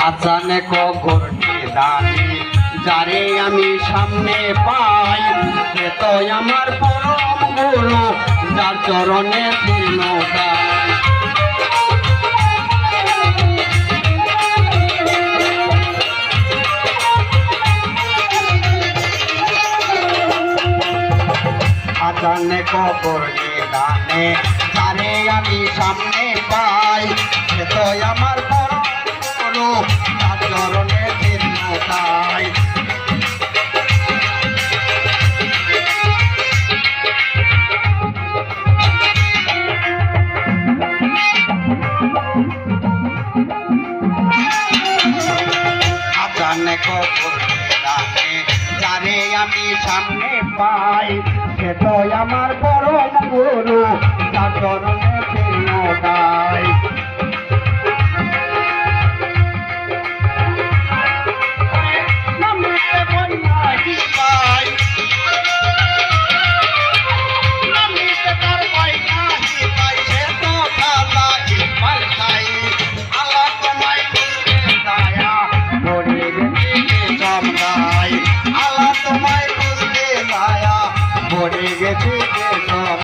হাসানে কবর দানি যারে আমি সামনে পাই। সে তো আমার পরম গুরু, যার চরণে গাই আজানে দানে আমি সামনে পাই। সে তো আমার যারে আমি সামনে পাই সে তো আমার পরম গুরু তার পড়ে গেছে